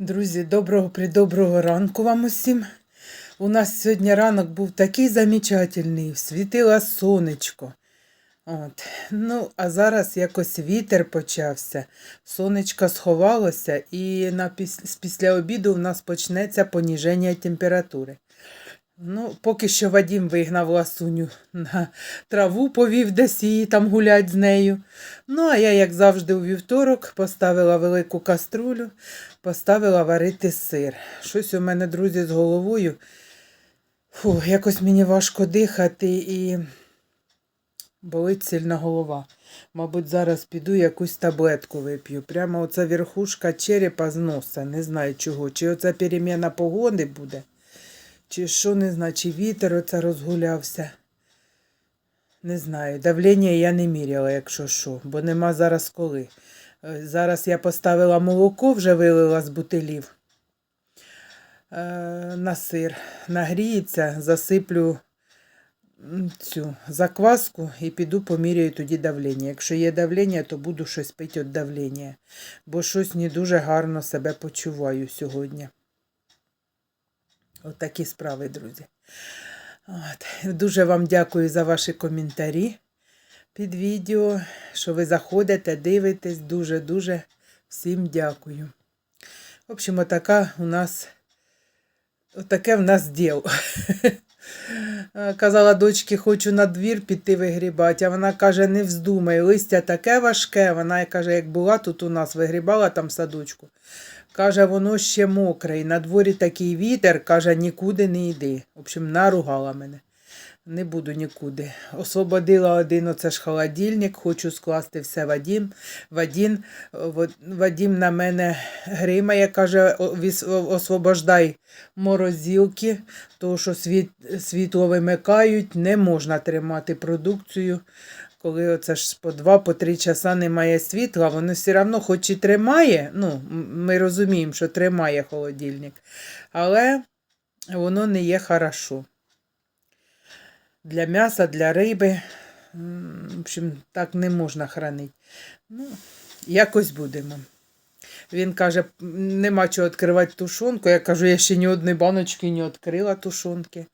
Друзі, доброго придоброго ранку вам усім. У нас сьогодні ранок був такий замечательний, світило сонечко. От. Ну, а зараз якось вітер почався, сонечко сховалося, і на піс... після обіду в нас почнеться поніження температури. Ну, поки що Вадім вигнав ласуню на траву, повів десь її там гулять з нею. Ну, а я, як завжди, у вівторок поставила велику каструлю, поставила варити сир. Щось у мене, друзі, з головою. Фу, якось мені важко дихати і болить сильна голова. Мабуть, зараз піду якусь таблетку вип'ю. Прямо оця верхушка черепа з носа. Не знаю чого. Чи оця переміна погоди буде, чи що, не знаю, чи вітер оце розгулявся. Не знаю. Давлення я не міряла, якщо що, бо нема зараз коли. Е, Зараз я поставила молоко, вже вилила з бутилів е, на сир. Нагріється, засиплю цю закваску і піду поміряю тоді давлення. Якщо є давлення, то буду щось пити від давлення, бо щось не дуже гарно себе почуваю сьогодні. Отакі справи, друзі. От. Дуже вам дякую за ваші коментарі під відео, що ви заходите, дивитесь. Дуже-дуже всім дякую. В общем, отака у нас, отаке в нас діл. Казала дочці, хочу на двір піти вигрібати, а вона каже, не вздумай, листя таке важке. Вона каже, як була тут у нас, вигрібала там садочку. Каже, воно ще мокре, і на дворі такий вітер, каже, нікуди не йди. В общем, наругала мене. Не буду нікуди. Освободила один оце ж холодильник, хочу скласти все Вадім. Вадім, Вадім на мене гримає, каже, «О, віс- о- освобождай морозилки, тому що світ, світло вимикають, не можна тримати продукцію. Коли оце ж по два, по три часа немає світла, воно все одно хоч і тримає, ну, ми розуміємо, що тримає холодильник, але воно не є хорошо для м'яса, для риби. В общем, так не можна хранити. Ну, якось будемо. Він каже, нема чого відкривати тушонку. Я кажу, я ще ні одної баночки не відкрила тушонки.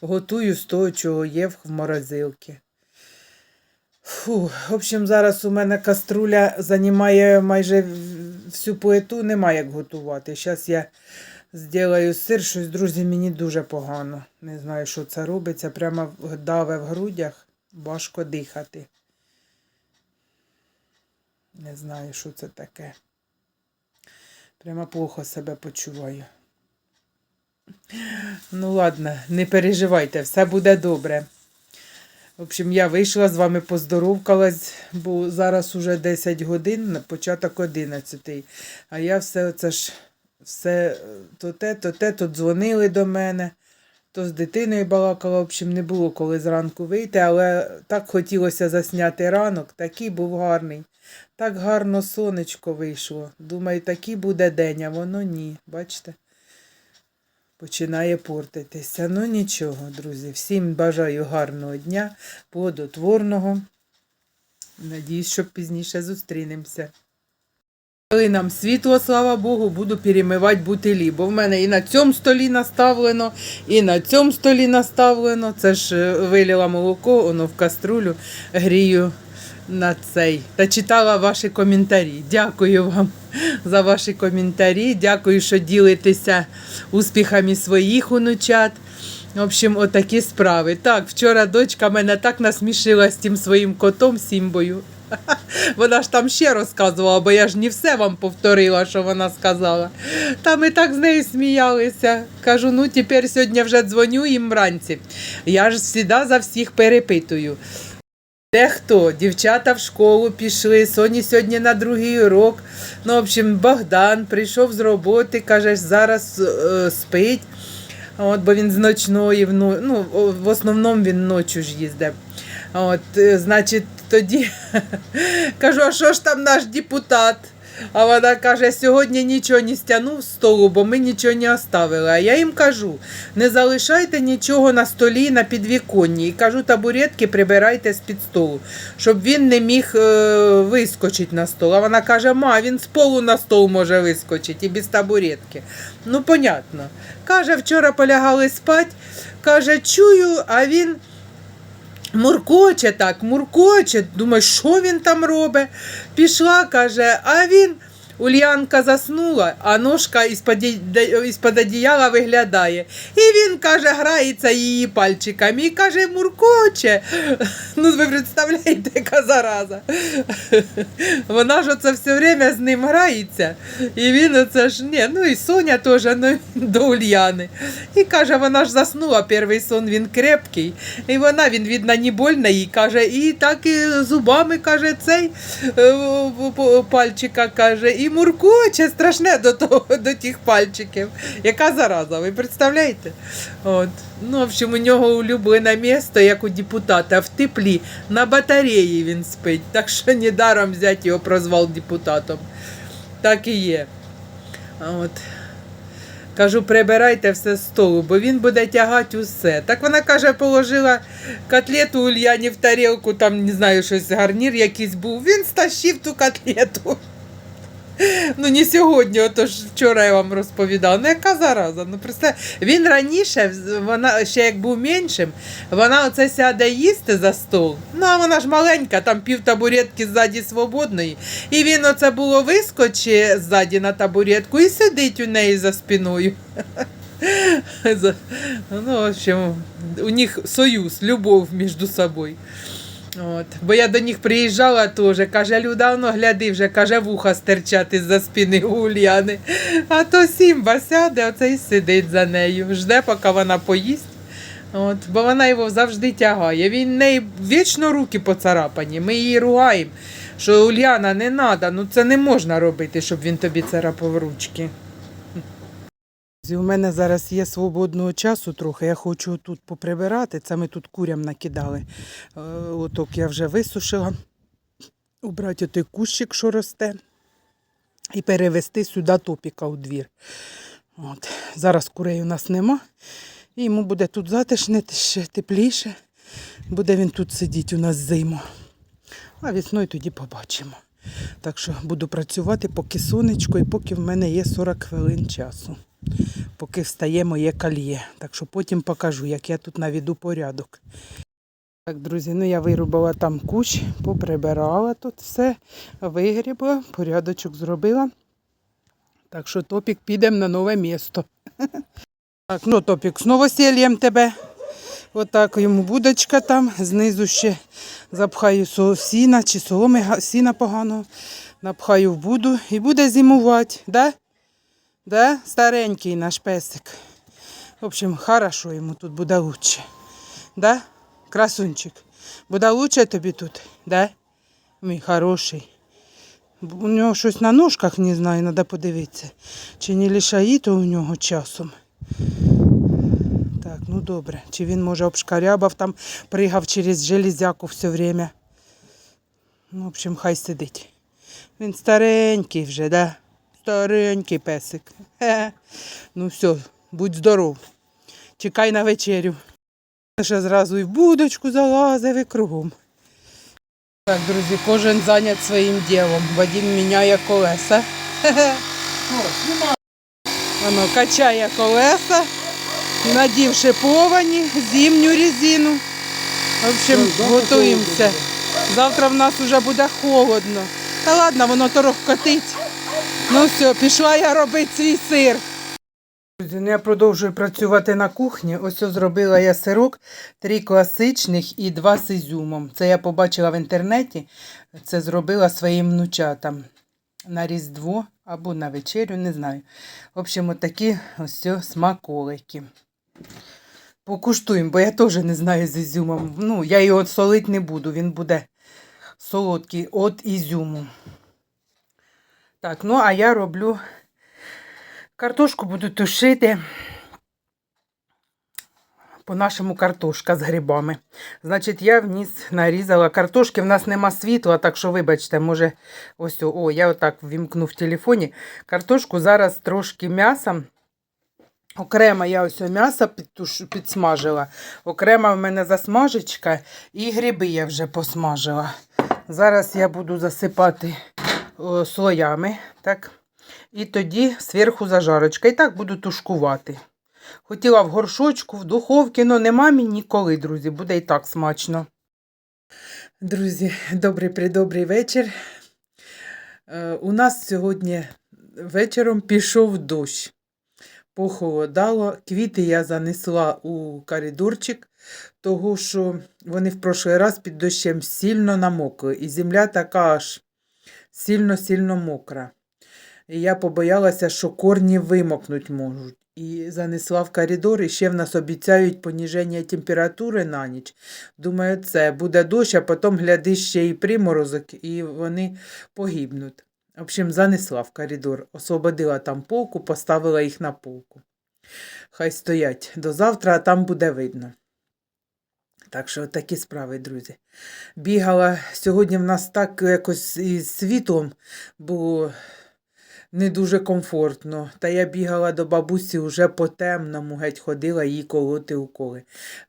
Готую з того, чого є в морозилці. Фу, в общем, зараз у мене каструля займає майже всю плиту, нема як готувати. Зараз я Зділаю сир, щось, друзі, мені дуже погано. Не знаю, що це робиться. Прямо даве в грудях, важко дихати. Не знаю, що це таке. Прямо плохо себе почуваю. Ну, ладно, не переживайте, все буде добре. В общем, я вийшла з вами поздоровкалась, бо зараз уже 10 годин, на початок 11. А я все це ж все е, то те, то те, то дзвонили до мене, то з дитиною балакала. В общем, не було коли зранку вийти, але так хотілося засняти ранок, такий був гарний. Так гарно сонечко вийшло. Думаю, такий буде день, а воно ні. Бачите? Починає портитися. Ну нічого, друзі. Всім бажаю гарного дня, плодотворного. Надіюсь, що пізніше зустрінемося. Коли нам світло, слава Богу, буду перемивати бутилі, бо в мене і на цьому столі наставлено, і на цьому столі наставлено. Це ж е, вилила молоко, воно в каструлю грію на цей. Та читала ваші коментарі. Дякую вам за ваші коментарі. Дякую, що ділитеся успіхами своїх онучат. В общем, отакі справи. Так, вчора дочка мене так насмішила з тим своїм котом Сімбою. Вона ж там ще розказувала, бо я ж не все вам повторила, що вона сказала. Та ми так з нею сміялися. Кажу, ну тепер сьогодні вже дзвоню їм вранці. Я ж завжди за всіх перепитую. Де хто? Дівчата в школу пішли, Соні сьогодні на другий урок. Ну, в общем, Богдан прийшов з роботи, каже, зараз е, спить. От, бо він з ночної, ну, в основному він ночі ж їздить. От, е, значить, тоді кажу, а що ж там наш депутат? А вона каже, сьогодні нічого не стягнув з столу, бо ми нічого не оставили. А я їм кажу, не залишайте нічого на столі на підвіконні. І кажу, табуретки прибирайте з-під столу, щоб він не міг е, вискочити на стол. А вона каже, ма, він з полу на стол може вискочити і без табуретки. Ну, понятно. Каже, вчора полягали спать, каже, чую, а він. Муркоче так, муркоче. Думаю, що він там робить? Пішла, каже, а він. Ульянка заснула, а ножка із-під одіяла виглядає. І він каже, грається її пальчиками і каже, муркоче. Ну, ви представляєте, яка зараза. Вона ж оце все время з ним грається. І він оце ж, ні, ну і Соня теж ну, до Ульяни. І каже, вона ж заснула, перший сон він крепкий. І вона, він, видно, не больно їй каже, і так і зубами каже, цей е, пальчика каже, і муркоче страшне до того, до тих пальчиків. Яка зараза, ви представляєте? От. Ну, в общем, у нього улюблене місто, як у депутата, в теплі, на батареї він спить. Так що недаром взяти його прозвав депутатом. Так і є. От. Кажу, прибирайте все з столу, бо він буде тягати усе. Так вона каже, положила котлету Ульяні в тарілку, там не знаю, щось гарнір якийсь був. Він стащив ту котлету. Ну, не сьогодні, отож вчора я вам розповідала. Ну, яка зараза? Ну, просто він раніше, вона ще як був меншим, вона оце сяде їсти за стол. Ну, а вона ж маленька, там пів табуретки ззаді свободної. І він оце було вискоче ззаді на табуретку і сидить у неї за спиною. Ну, в общем, у них союз, любов між собою. От. Бо я до них приїжджала теж, каже, Люда, ну гляди, вже каже, вуха стирчати за спини у Ульяни. А то Сімба сяде, оце і сидить за нею, жде, поки вона поїсть. От, бо вона його завжди тягає. Він неї вічно руки поцарапані. Ми її ругаємо, що Уляна не треба, ну це не можна робити, щоб він тобі царапав ручки. У мене зараз є свободного часу трохи. Я хочу тут поприбирати. Це ми тут курям накидали. Е, Оток я вже висушила. Убрати той кущик, що росте, і перевести сюди топіка у двір. От. Зараз курей у нас нема. І йому буде тут затишне, ще тепліше. Буде він тут сидіти у нас зиму. А весною тоді побачимо. Так що буду працювати поки сонечко і поки в мене є 40 хвилин часу поки встає моє кольє. Так що потім покажу, як я тут наведу порядок. Так, друзі, ну я вирубала там кущ, поприбирала тут все, вигрібла, порядочок зробила. Так що топік підемо на нове місто. Так, ну топік, з новосіллям тебе. Отак йому будочка там, знизу ще запхаю сіна чи соломи сіна поганого. Напхаю в буду і буде зимувати. Да? Да? Старенький наш песик. В общем, хорошо йому тут буде лучше. Да? Красунчик. Буде лучше тобі тут, да? Мій хороший. У нього щось на ножках, не знаю, треба подивитися. Чи не лишаїто у нього часом. Так, ну добре. Чи він може обшкарябав там, пригав через железяку все время. Ну, в общем, хай сидить. Він старенький вже, да? Старенький песик. Хе. Ну все, будь здоров. Чекай на вечерю. Ще зразу і в будочку залазив і кругом. Так, друзі, кожен зайнят своїм ділом. Вадим міняє колеса. Хе-хе. Воно качає колеса, надів шиповані, зимню резину. В общем, готуємося. Завтра в нас вже буде холодно. Та ладно, воно торохкотить. Ну все, пішла я робити свій сир. Ну я продовжую працювати на кухні. Ось зробила я сирок, три класичних і два з ізюмом. Це я побачила в інтернеті. Це зробила своїм внучатам на Різдво або на вечерю, не знаю. В общем, отакі ось смаколики. Покуштуємо, бо я теж не знаю з ізюмом. Ну, я його солити не буду, він буде солодкий від ізюму. Так, ну а я роблю картошку буду тушити. по-нашому картошка з грибами. Значить, я вніс нарізала картошки. В нас нема світла, так що, вибачте, може, ось, о, я отак ввімкну в телефоні. Картошку зараз трошки м'ясом. Окремо я ось м'ясо підсмажила. Окремо в мене засмажечка і гриби я вже посмажила. Зараз я буду засипати слоями. Так. І тоді зверху зажарочка. І так буду тушкувати. Хотіла в горшочку, в духовці, але нема мені ніколи, друзі. Буде і так смачно. Друзі, добрий придобрий вечір. Е, У нас сьогодні вечором пішов дощ. Похолодало. Квіти я занесла у коридорчик, того що вони в прошлий раз під дощем сильно намокли. І земля така аж сильно-сильно мокра. І я побоялася, що корні вимокнуть можуть. І занесла в коридор, і ще в нас обіцяють поніження температури на ніч. Думаю, це буде дощ, а потім гляди ще і приморозок, і вони погибнуть. В общем, занесла в коридор, освободила там полку, поставила їх на полку. Хай стоять до завтра, а там буде видно. Так що такі справи, друзі. Бігала сьогодні в нас так якось із світлом було не дуже комфортно. Та я бігала до бабусі вже по темному, геть ходила їй колоти уколи.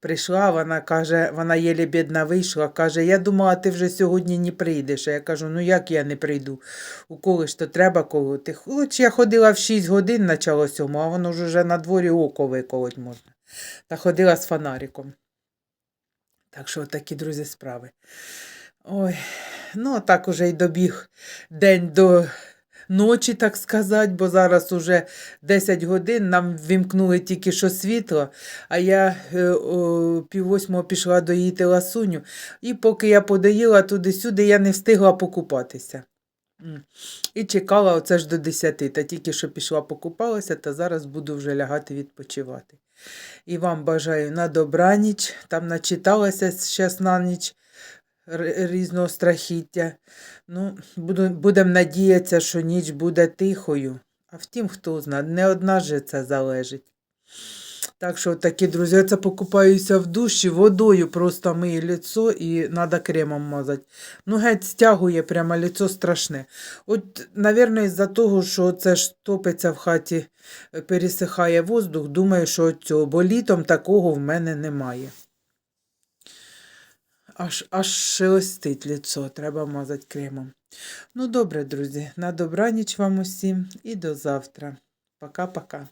Прийшла, вона каже, вона єлі бідна вийшла, каже, я думала, ти вже сьогодні не прийдеш. А я кажу, ну як я не прийду? Уколи ж то треба колоти. Хоч я ходила в 6 годин, начало сьому, а воно ж уже на дворі око виколоть можна. Та ходила з фонариком. Так що такі, друзі, справи. Ой, ну так уже й добіг день до ночі, так сказати, бо зараз уже 10 годин, нам вімкнули тільки що світло, а я е, о, пів восьмого пішла доїти ласуню, і поки я подоїла туди-сюди, я не встигла покупатися. І чекала оце ж до 10, та тільки що пішла покупалася, та зараз буду вже лягати відпочивати. І вам бажаю на добраніч, там начиталася зараз на ніч різного страхіття. Ну, будемо надіятися, що ніч буде тихою. А втім, хто знає, не одна же це залежить. Так що, такі, друзі, це покупаюся в душі, водою просто мию лицо і треба кремом мазати. Ну, геть стягує прямо лицо страшне. От, навірно, із-за того, що це ж топиться в хаті, е, пересихає воздух, думаю, що от цього, бо літом такого в мене немає. Аж, аж шелестить лицо, треба мазати кремом. Ну, добре, друзі, на добраніч вам усім і до завтра. Пока-пока.